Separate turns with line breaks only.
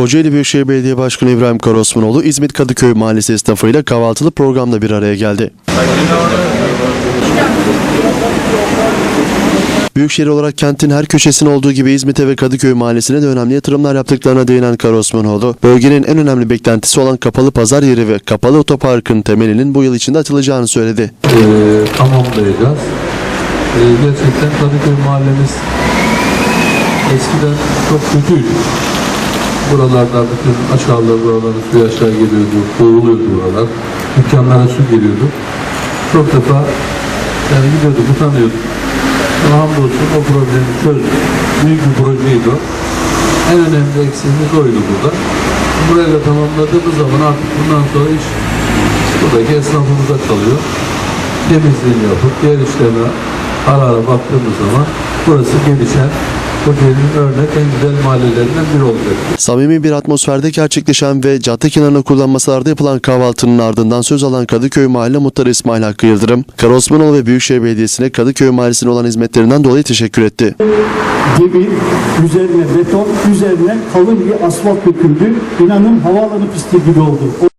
Kocaeli Büyükşehir Belediye Başkanı İbrahim Karosmanoğlu İzmit Kadıköy Mahallesi esnafıyla kahvaltılı programda bir araya geldi. Büyükşehir olarak kentin her köşesine olduğu gibi İzmit'e ve Kadıköy Mahallesi'ne de önemli yatırımlar yaptıklarına değinen Karosmanoğlu, bölgenin en önemli beklentisi olan kapalı pazar yeri ve kapalı otoparkın temelinin bu yıl içinde atılacağını söyledi.
e, tamamlayacağız. E, gerçekten Kadıköy mahallemiz eskiden çok kötüydü. Buralarda bütün aşağılar buraları suyu aşağı geliyordu, boğuluyordu buralar. Dükkanlara su geliyordu. Çok defa yani gidiyorduk, utanıyorduk. Ama hamdolsun o problemi çözdük. Büyük bir projeydi o. En önemli eksiğimiz oydu burada. Burayı da tamamladığımız zaman artık bundan sonra iş buradaki esnafımıza kalıyor temizliğini yapıp diğer işlerine ara ara baktığımız zaman burası gelişen Kocaeli'nin örnek en güzel mahallelerinden biri olacak.
Samimi bir atmosferde gerçekleşen ve cadde kenarına kurulan masalarda yapılan kahvaltının ardından söz alan Kadıköy Mahalle Muhtarı İsmail Hakkı Yıldırım, Karosmanoğlu ve Büyükşehir Belediyesi'ne Kadıköy Mahallesi'ne olan hizmetlerinden dolayı teşekkür etti.
gibi üzerine beton, üzerine kalın bir asfalt döküldü. İnanın havaalanı pisti gibi oldu.